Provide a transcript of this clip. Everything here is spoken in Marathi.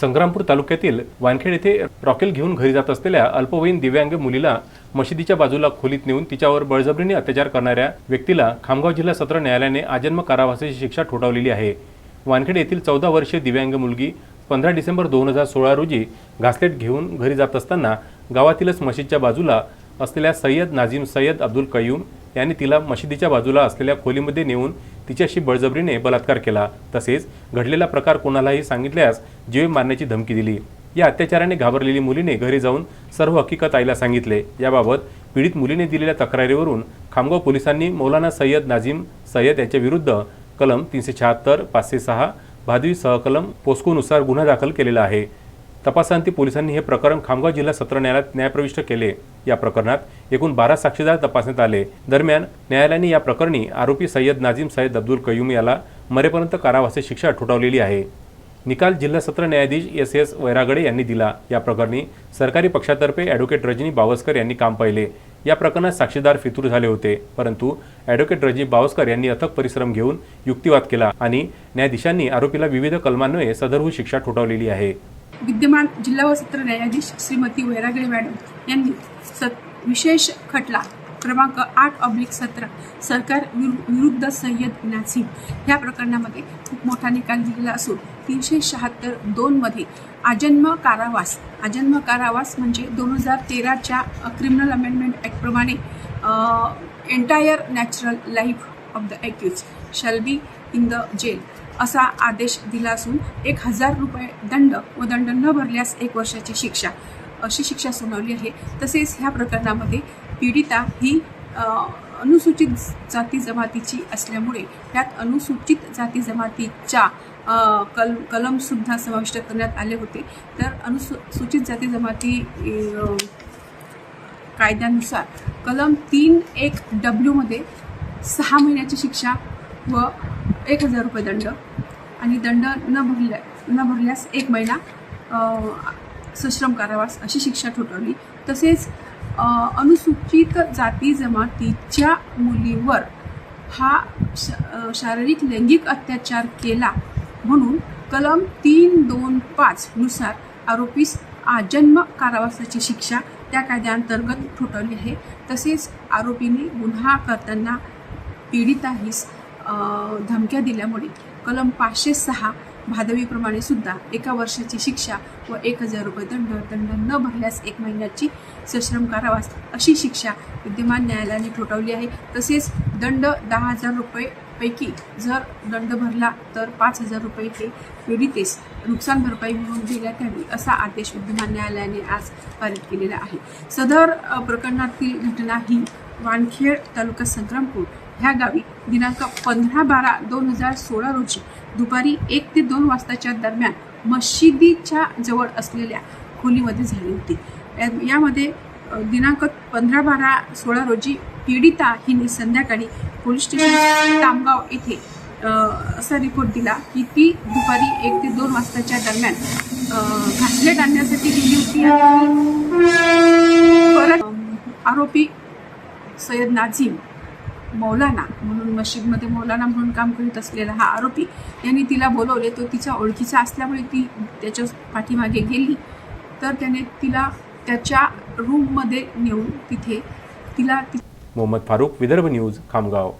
संग्रामपूर तालुक्यातील वानखेड येथे रॉकेल घेऊन घरी जात असलेल्या अल्पवयीन दिव्यांग मुलीला मशिदीच्या बाजूला खोलीत नेऊन तिच्यावर बळजबरीने अत्याचार करणाऱ्या व्यक्तीला खामगाव जिल्हा सत्र न्यायालयाने आजन्म कारावासाची शिक्षा ठोठावलेली आहे. वानखेड येथील चौदा वर्षीय दिव्यांग मुलगी पंधरा डिसेंबर दोन हजार सोळा रोजी घासलेट घेऊन घरी जात असताना गावातीलच मशीदच्या बाजूला असलेल्या सय्यद नाझीम सय्यद अब्दुल कयूम यांनी तिला मशिदीच्या बाजूला असलेल्या खोलीमध्ये नेऊन तिच्याशी बळजबरीने बलात्कार केला. तसेच घडलेला प्रकार कोणालाही सांगितल्यास जीवे मारण्याची धमकी दिली. या अत्याचाराने घाबरलेली मुलीने घरी जाऊन सर्व हकीकत आईला सांगितले. याबाबत पीडित मुलीने दिलेल्या तक्रारीवरून खामगाव पोलिसांनी मौलाना सय्यद नाझीम सय्यद यांच्या विरुद्ध कलम तीनशे शहात्तर पाचशे सहा भादवी सहकलम पोस्कोनुसार गुन्हा दाखल केलेला आहे. तपासांती पोलिसांनी हे प्रकरण खामगाव जिल्हा सत्र न्यायालयात न्यायप्रविष्ट केले. या प्रकरणात एकूण बारा साक्षीदार तपासण्यात आले. दरम्यान न्यायालयाने या प्रकरणी आरोपी सय्यद नाझीम सय्यद अब्दुल कयूम याला मरेपर्यंत कारावासी शिक्षा ठोठावलेली आहे. निकाल जिल्हा सत्र न्यायाधीश एस एस वैरागडे यांनी दिला. या प्रकरणी सरकारी पक्षातर्फे ॲडव्होकेट रजनी बावस्कर यांनी काम पाहिले. या प्रकरणात साक्षीदार फितूर झाले होते. परंतु ॲडव्होकेट रजनी बावस्कर यांनी अथक परिश्रम घेऊन युक्तिवाद केला आणि न्यायाधीशांनी आरोपीला विविध कलमान्वये सदरहू शिक्षा ठोठावलेली आहे. विद्यमान जिल्हा व सत्र न्यायाधीश श्रीमती वैरागळे मॅडम यांनी सत विशेष खटला क्रमांक आठ ऑब्लिक सतरा सरकार विरु- विरुद्ध सय्यद नाझीम ह्या प्रकरणामध्ये खूप मोठा निकाल दिलेला असून तीनशे शहात्तर दोनमध्ये आजन्म कारावास आजन्म कारावास म्हणजे दोन हजार तेराच्या criminal amendment ॲक्टप्रमाणे entire natural life of the accused shall be in the jail असा आदेश दिला असून एक हजार रुपये दंड व दंड न भरल्यास एक वर्षाची शिक्षा अशी शिक्षा सुनावली आहे. तसेच ह्या प्रकरणामध्ये पीडिता ही अनुसूचित जाती जमातीची असल्यामुळे त्यात अनुसूचित जाती जमातीच्या कल कलमसुद्धा समाविष्ट करण्यात आले होते. तर अनुसूचित जाती जमाती कायद्यानुसार कलम तीन एक डब्ल्यूमध्ये सहा महिन्याची शिक्षा व एक हजार रुपये दंड. आणि दंड न भरल्या न भरल्यास एक महिना सश्रम कारावास अशी शिक्षा ठोठावली. तसेच अनुसूचित जाती जमातीच्या मुलीवर हा श शारीरिक लैंगिक अत्याचार केला म्हणून कलम तीन दोन पाचनुसार आरोपीस आजन्म कारावासाची शिक्षा त्या कायद्याअंतर्गत ठोठावली आहे. तसेच आरोपीने गुन्हा करताना पीडिताहीस अ, धमक्या दिल्यामुळे कलम पाचशे सहा भादवीप्रमाणे सुद्धा एका वर्षाची शिक्षा व एक हजार रुपये दंड दंड न भरल्यास एक महिन्याची सश्रम कारावास अशी शिक्षा विद्यमान न्यायालयाने ठोठावली आहे. तसेच दंड दहा हजार रुपयेपैकी जर दंड भरला तर पाच हजार रुपये ते पीडितेस नुकसान भरपाई म्हणून देण्यात यावी असा आदेश विद्यमान न्यायालयाने आज पारित केलेला आहे. सदर प्रकरणातील घटना ही वानखेड तालुका संग्रामपूर ह्या गावी दिनांक पंधरा बारा दोन हजार सोळा रोजी दुपारी एक ते दोन वाजताच्या दरम्यान मशिदीच्या जवळ असलेल्या खोलीमध्ये झाली होती. यामध्ये दिनांक पंधरा बारा सोळा रोजी पीडिता हिने संध्याकाळी पोलीस स्टेशन तामगाव येथे असा रिपोर्ट दिला की ती दुपारी एक ते दोन वाजताच्या दरम्यान घासलेट आणण्यासाठी गेली होती आणि परत आरोपी सय्यद नाझीम मौलाना म्हणून मशीदमध्ये मौलाना म्हणून काम करीत असलेला हा आरोपी यांनी तिला बोलवले. तो तिच्या ओळखीचा असल्यामुळे ती त्याच्या पाठीमागे गेली. तर त्याने तिला त्याच्या रूममध्ये नेऊन तिथे तिला मोहम्मद फारूक विदर्भ न्यूज खामगाव.